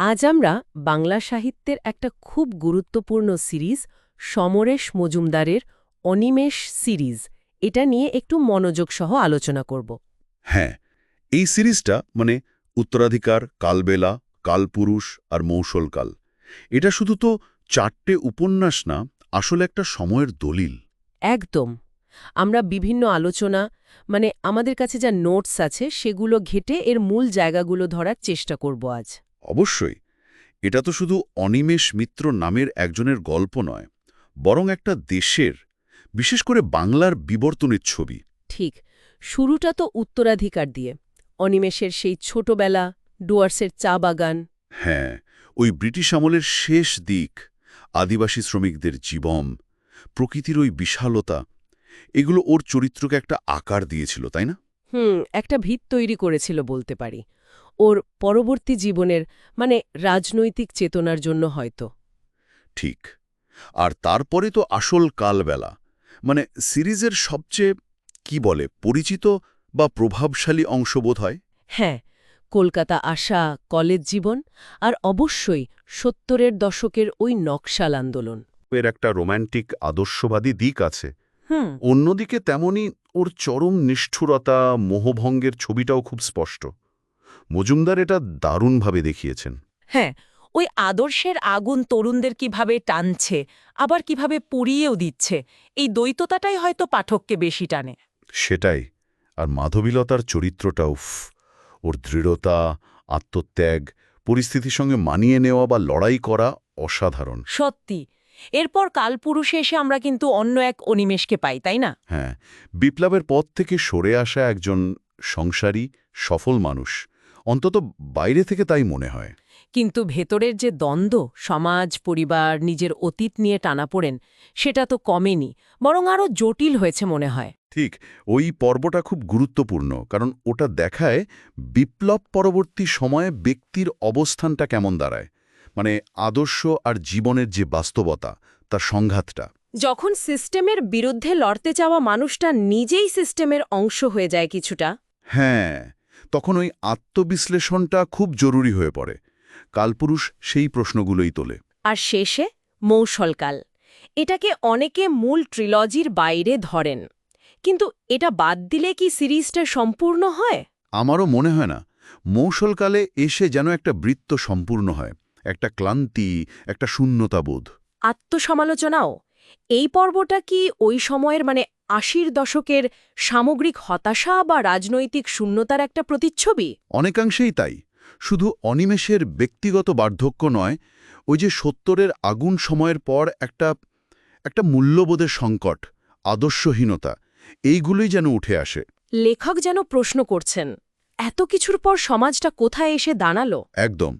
আজ আমরা বাংলা সাহিত্যের একটা খুব গুরুত্বপূর্ণ সিরিজ সমরেশ মজুমদারের অনিমেষ সিরিজ। এটা নিয়ে একটু মনোযোগ সহ আলোচনা করব। হ্যাঁ এই সিরিজটা মানে উত্তরাধিকার কালবেলা কালপুরুষ আর মৌসলকাল। এটা শুধু তো চারটে উপন্যাস না আসলে একটা সময়ের দলিল। একদম। আমরা বিভিন্ন আলোচনা মানে আমাদের কাছে যা নোটস আছে সেগুলো ঘেটে এর মূল জায়গাগুলো ধরার চেষ্টা করব আজ। অবশ্যই এটা তো শুধু অনিমেষ মিত্র নামের একজনের গল্প নয় বরং একটা দেশের বিশেষ করে বাংলার বিবর্তনের ছবি। ঠিক শুরুটা তো উত্তরাধিকার দিয়ে অনিমেষের সেই ছোটবেলা ডুয়ার্সের চা বাগান। হ্যাঁ ওই ব্রিটিশ আমলের শেষ দিক আদিবাসী শ্রমিকদের জীবন প্রকৃতির ওই বিশালতা এগুলো ওর চরিত্রকে একটা আকার দিয়েছিল তাই না? হুম একটা ভিত তৈরি করেছিল বলতে পারি। ওর পরবর্তী জীবনের মানে রাজনৈতিক চেতনার জন্য হয়তো। ঠিক। আর তারপরে তো আসল কালবেলা। মানে সিরিজের সবচেয়ে কি বলে পরিচিত বা প্রভাবশালী অংশ বোধ হয়? হ্যাঁ কলকাতা আসা কলেজ জীবন আর অবশ্যই সত্তরের দশকের ওই নকশাল আন্দোলন। এর একটা রোম্যান্টিক আদর্শবাদী দিক আছে। হুম। অন্যদিকে তেমনি ওর চরম নিষ্ঠুরতা মোহভঙ্গের ছবিটাও খুব স্পষ্ট। মজুমদার এটা দারুণভাবে দেখিয়েছেন। হ্যাঁ ওই আদর্শের আগুন তরুণদের কীভাবে টানছে আবার কীভাবে পুড়িয়েও দিচ্ছে এই দ্বৈততাটাই হয়তো পাঠককে বেশি টানে। সেটাই আর মাধবীলতার চরিত্রটা উফ ওর দৃঢ়তা আত্মত্যাগ পরিস্থিতির সঙ্গে মানিয়ে নেওয়া বা লড়াই করা অসাধারণ। সত্যি এরপর কালপুরুষে এসে আমরা কিন্তু অন্য এক অনিমেষকে পাই তাই না? হ্যাঁ বিপ্লবের পথ থেকে সরে আসা একজন সংসারী সফল মানুষ। অন্তত বাইরে থেকে তাই মনে হয়। কিন্তু ভেতরের যে দ্বন্দ্ব সমাজ পরিবার নিজের অতীত নিয়ে টানাপোড়েন সেটা তো কমেনি বরং আরও জটিল হয়েছে মনে হয়। ঠিক ওই পর্বটা খুব গুরুত্বপূর্ণ কারণ ওটা দেখায় বিপ্লব পরবর্তী সময়ে ব্যক্তির অবস্থানটা কেমন দাঁড়ায় মানে আদর্শ আর জীবনের যে বাস্তবতা তার সংঘাতটা। যখন সিস্টেমের বিরুদ্ধে লড়তে চাওয়া মানুষটা নিজেই সিস্টেমের অংশ হয়ে যায় কিছুটা। হ্যাঁ তখন ওই আত্মবিশ্লেষণটা খুব জরুরি হয়ে পড়ে। কালপুরুষ সেই প্রশ্নগুলোই তোলে। আর শেষে মৌসলকাল। এটাকে অনেকে মূল ট্রিলজির বাইরে ধরেন। কিন্তু এটা বাদ দিলে কি সিরিজটা সম্পূর্ণ হয়? আমারও মনে হয় না। মৌসলকালে এসে যেন একটা বৃত্ত সম্পূর্ণ হয়। একটা ক্লান্তি একটা শূন্যতাবোধ। আত্মসমালোচনাও। এই পর্বটা কি ওই সময়ের মানে আশির দশকের সামগ্রিক হতাশা বা রাজনৈতিক শূন্যতার একটা প্রতিচ্ছবি? অনেকাংশেই তাই। শুধু অনিমেষের ব্যক্তিগত বার্ধক্য নয় ওই যে সত্তরের আগুন সময়ের পর একটা একটা মূল্যবোধের সংকট আদর্শহীনতা এইগুলোই যেন উঠে আসে। লেখক যেন প্রশ্ন করছেন এত কিছুর পর সমাজটা কোথায় এসে দাঁড়াল? একদম।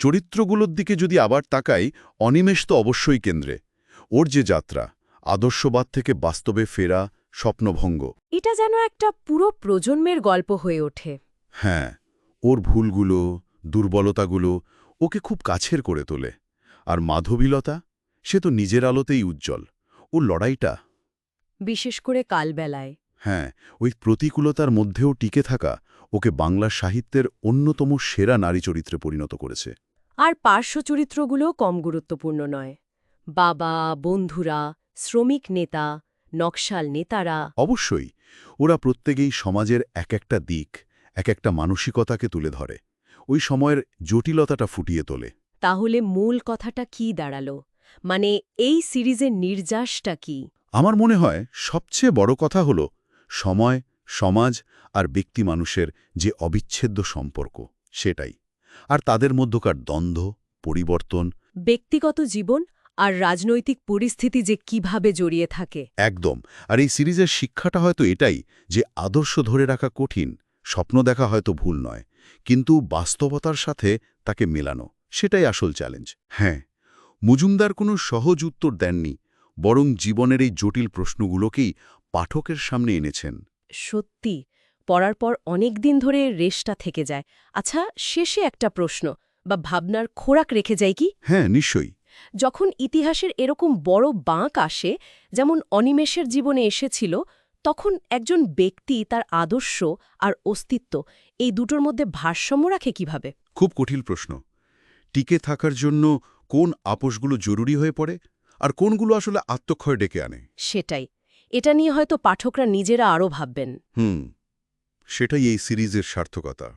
চরিত্রগুলোর দিকে যদি আবার তাকাই অনিমেষ তো অবশ্যই কেন্দ্রে। ওর যে যাত্রা আদর্শবাদ থেকে বাস্তবে ফেরা স্বপ্নভঙ্গ। এটা যেন একটা পুরো প্রজন্মের গল্প হয়ে ওঠে। হ্যাঁ ওর ভুলগুলো দুর্বলতাগুলো ওকে খুব কাছের করে তোলে। আর মাধবীলতা সে তো নিজের আলোতেই উজ্জ্বল। ও লড়াইটা বিশেষ করে কালবেলায়। হ্যাঁ ওই প্রতিকূলতার মধ্যেও টিকে থাকা ওকে বাংলা সাহিত্যের অন্যতম সেরা নারী চরিত্রে পরিণত করেছে। আর পার্শ্ব চরিত্রগুলোও কম গুরুত্বপূর্ণ নয়। বাবা বন্ধুরা শ্রমিক নেতা নকশাল নেতারা। অবশ্যই ওরা প্রত্যেকেই সমাজের এক একটা দিক এক একটা মানসিকতাকে তুলে ধরে। ওই সময়ের জটিলতাটা ফুটিয়ে তোলে। তাহলে মূল কথাটা কি দাঁড়াল? মানে এই সিরিজের নির্যাসটা কি? আমার মনে হয় সবচেয়ে বড় কথা হল সময় সমাজ আর ব্যক্তি মানুষের যে অবিচ্ছেদ্য সম্পর্ক সেটাই। আর তাদের মধ্যকার দ্বন্দ্ব পরিবর্তন। ব্যক্তিগত জীবন আর রাজনৈতিক পরিস্থিতি যে কীভাবে জড়িয়ে থাকে। একদম। আর এই সিরিজের শিক্ষাটা হয়তো এটাই যে আদর্শ ধরে রাখা কঠিন স্বপ্ন দেখা হয়তো ভুল নয় কিন্তু বাস্তবতার সাথে তাকে মেলানো সেটাই আসল চ্যালেঞ্জ হ্যাঁ মজুমদার কোনো সহজ উত্তর দেননি বরং জীবনের এই জটিল প্রশ্নগুলোকেই পাঠকের সামনে এনেছেন। সত্যি পড়ার পর অনেক দিন ধরে রেশটা থেকে যায়। আচ্ছা শেষে একটা প্রশ্ন বা ভাবনার খোরাক রেখে যায় কি? হ্যাঁ নিশ্চয়ই। যখন ইতিহাসের এরকম বড় বাঁক আসে যেমন অনিমেষের জীবনে এসেছিল তখন একজন ব্যক্তি তার আদর্শ আর অস্তিত্ব এই দুটোর মধ্যে ভারসাম্য রাখে কীভাবে? খুব কঠিন প্রশ্ন। টিকে থাকার জন্য কোন আপোষগুলো জরুরি হয়ে পড়ে আর কোনগুলো আসলে আত্মক্ষয় ডেকে আনে? সেটাই। এটা নিয়ে হয়তো পাঠকরা নিজেরা আরও ভাববেন। হুম সেটাই এই সিরিজের সার্থকতা।